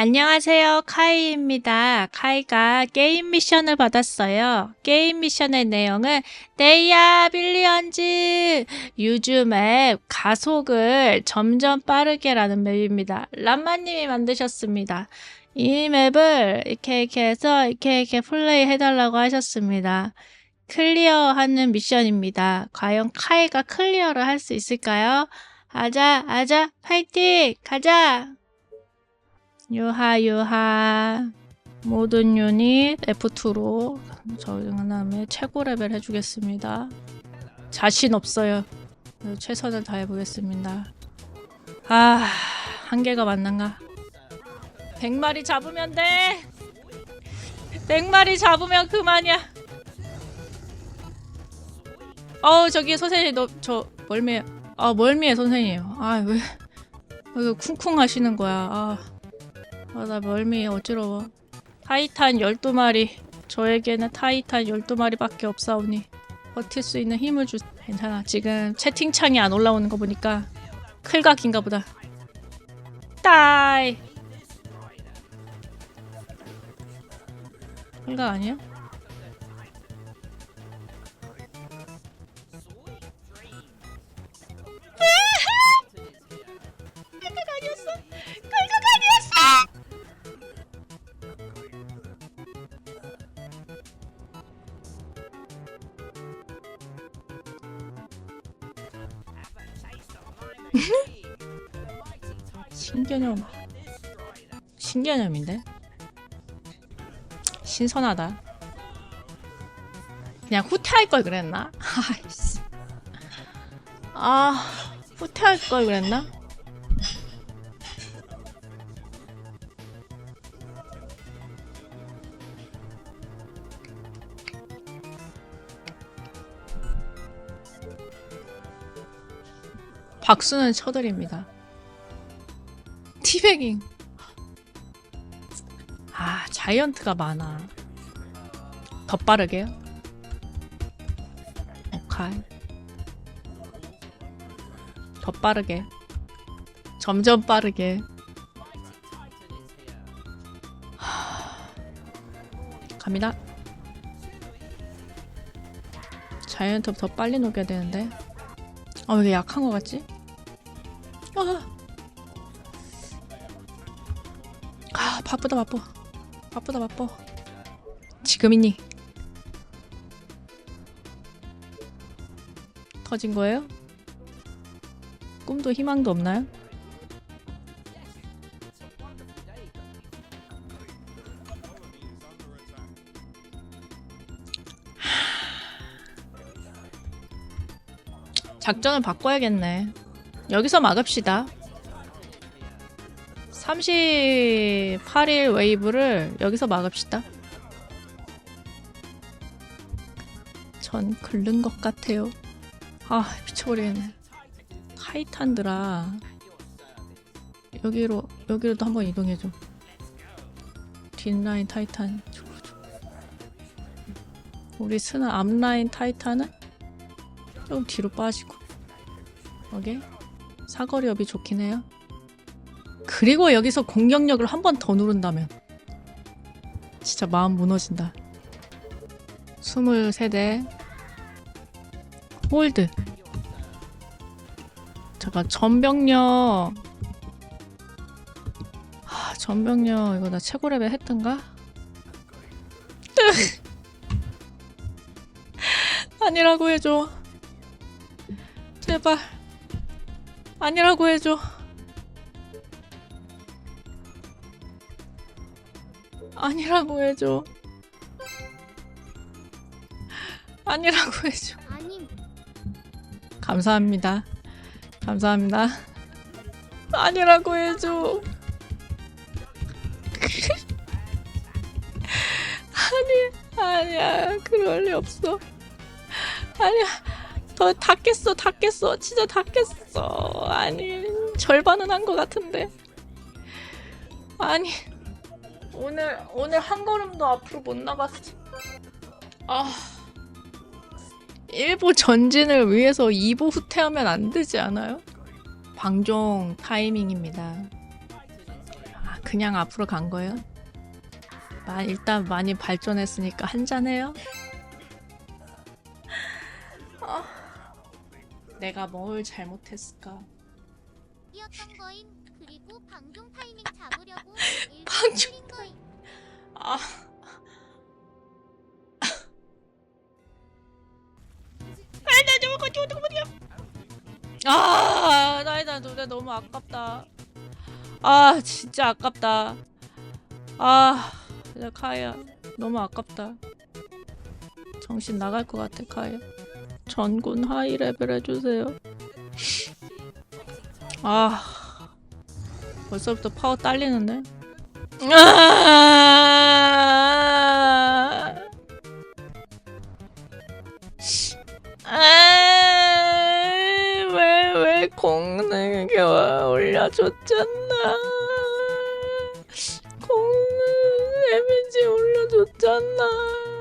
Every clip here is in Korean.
안녕하세요. 카이입니다. 카이가 게임 미션을 받았어요. 게임 미션의 내용은 데이야 빌리언즈 요즘에 가속을 점점 빠르게라는 맵입니다. 람마님이 만드셨습니다. 이 맵을 이렇게 이렇게 해서 이렇게 이렇게 플레이 해달라고 하셨습니다. 클리어하는 미션입니다. 과연 카이가 클리어를 할 수 있을까요? 아자, 아자, 파이팅! 가자! 유하 유하 모든 유닛 F2로 저 다음에 최고 레벨 해주겠습니다. 자신 없어요. 최선을 다해보겠습니다. 아 한계가 맞는가? 100마리 잡으면 돼. 100마리 잡으면 그만이야. 어우 저기 선생님 너 저 멀미해. 아 멀미해 선생님. 아 왜 왜 쿵쿵 하시는 거야. 아. 아, 나 멀미 어지러워. 타이탄 12마리. 저에게는 타이탄 12마리밖에 없사오니 버틸 수 있는 힘을 주... 괜찮아. 지금 채팅창이 안 올라오는 거 보니까 클각인가 보다. 따이. 클각 아니야? 신개념. 신개념인데? 신선하다. 그냥 후퇴할 걸 그랬나? 아 후퇴할 걸 그랬나 박수는 쳐드립니다. 티베깅. 아, 자이언트가 많아. 더 빠르게요? 오카이. 더 빠르게. 점점 빠르게. 하... 갑니다. 자이언트 더 빨리 녹여야 되는데. 어, 왜 이렇게 약한 것 같지? 아, 아 바쁘다 바빠 바쁘다 바빠 지금이니 터진 거예요? 꿈도 희망도 없나요? 작전을 바꿔야겠네. 여기서 막읍시다. 38일 웨이브를 여기서 막읍시다. 전 긁는 것 같아요. 아, 미쳐버리겠네. 타이탄들아. 여기로, 여기로도 한번 이동해줘. 뒷라인 타이탄. 우리 스는 앞라인 타이탄은 좀 뒤로 빠지고. 오케이? 사거리업이 좋긴 해요. 그리고 여기서 공격력을 한 번 더 누른다면 진짜 마음 무너진다. 23대 홀드 잠깐 전병력 하, 전병력 이거 나 최고 레벨 했던가? 아니라고 해줘 제발 아니라고 해줘. 아니라고 해줘. 아니라고 해줘. 아님 감사합니다. 감사합니다. 아니라고 해줘. 아니, 아니야. 그럴 리 없어. 아니야. 더 닫겠어, 닫겠어. 진짜 닫겠어. 아니, 절반은 한 것 같은데. 아니, 오늘, 오늘 한 걸음도 앞으로 못 나갔어. 아. 1보 전진을 위해서 2보 후퇴하면 안 되지 않아요? 방종 타이밍입니다. 아, 그냥 앞으로 간 거예요? 마, 일단 많이 발전했으니까 한 잔해요. 내가 뭘 잘못했을까? 이었던 거임. 그리고 방종 타이밍 잡으려고 방종 거임. 아. 아나 저거 가지고 어떻게 못이야? 아, 나이다 노래 너무 아깝다. 아, 진짜 아깝다. 아, 나 카야 너무 아깝다. 정신 나갈 것 같아 카야. 전군 하이 레벨 해주세요. 아, 벌써부터 파워 딸리는데. 아, 왜왜 공능에 올려줬잖아. 공능 데미지 올려줬잖아.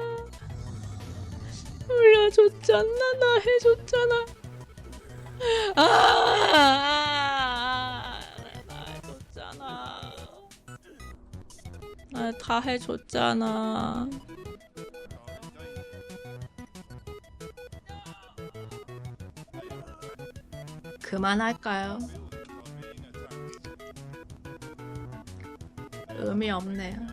올려줬잖아. 나 해줬잖아. 아, 나 해줬잖아. 나 다 해줬잖아. 그만할까요? 의미 없네요.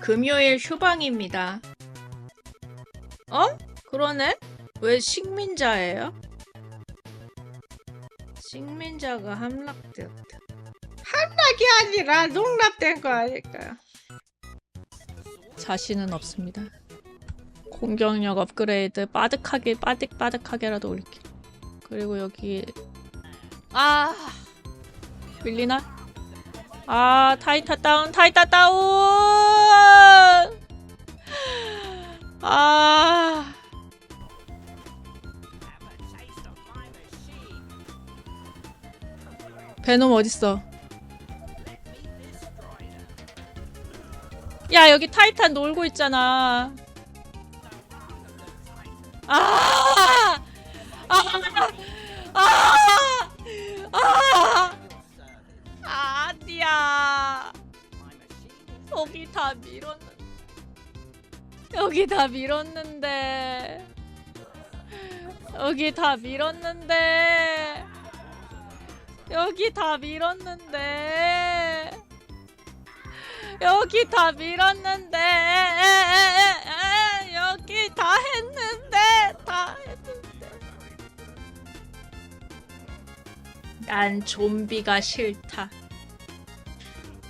금요일 휴방입니다. 어? 그러네? 왜 식민자예요? 식민자가 함락되었다. 함락이 아니라 농락된 거 아닐까요? 자신은 없습니다. 공격력 업그레이드 빠득하게 빠득빠득하게라도 올릴게. 그리고 여기 아 밀리나? 아 타이타 다운 타이타 다운 아 베놈 어딨어? 야 여기 타이탄 놀고 있잖아. 아! 아! 아! 다 밀었는. 여기 다 밀었는데. 여기 다 밀었는데. 여기 다 밀었는데. 여기 다 밀었는데 여기 다 했는데 다 했는데 난 좀비가 싫다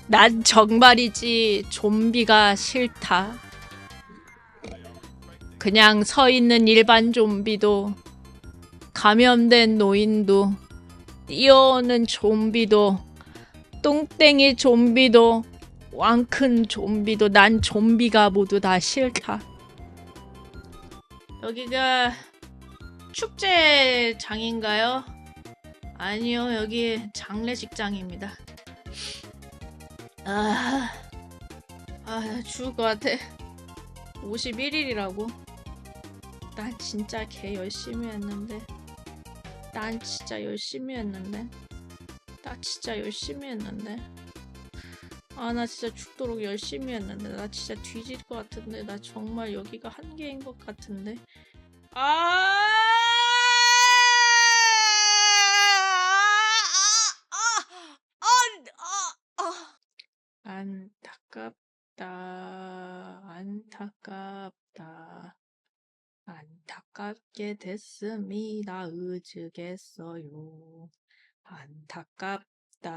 난 정말이지 좀비가 싫다 그냥 서 있는 일반 좀비도 감염된 노인도 뛰어오는 좀비도 똥땡이 좀비도 왕큰 좀비도 난 좀비가 모두 다 싫다. 여기가 축제장인가요? 아니요, 여기 장례식장입니다. 아, 아, 나 죽을 것 같아. 51일이라고? 난 진짜 개 열심히 했는데. 난 진짜 열심히 했는데. 나 진짜 열심히 했는데. 아 나 진짜 죽도록 열심히 했는데 나 진짜 뒤질 것 같은데 나 정말 여기가 한계인 것 같은데 아 안타깝다 안타깝다 안타깝게 됐습니다 으즈겠어요 안타깝다,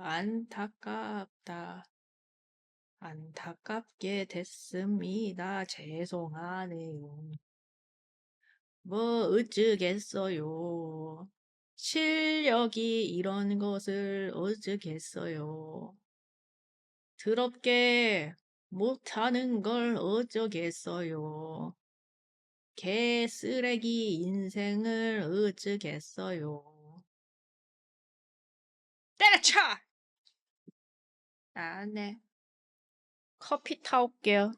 안타깝다, 안타깝게 됐습니다. 죄송하네요. 뭐 어쩌겠어요. 실력이 이런 것을 어쩌겠어요. 더럽게 못하는 걸 어쩌겠어요. 개 쓰레기 인생을 어쩌겠어요. 때려쳐! 아, 네. 커피 타올게요.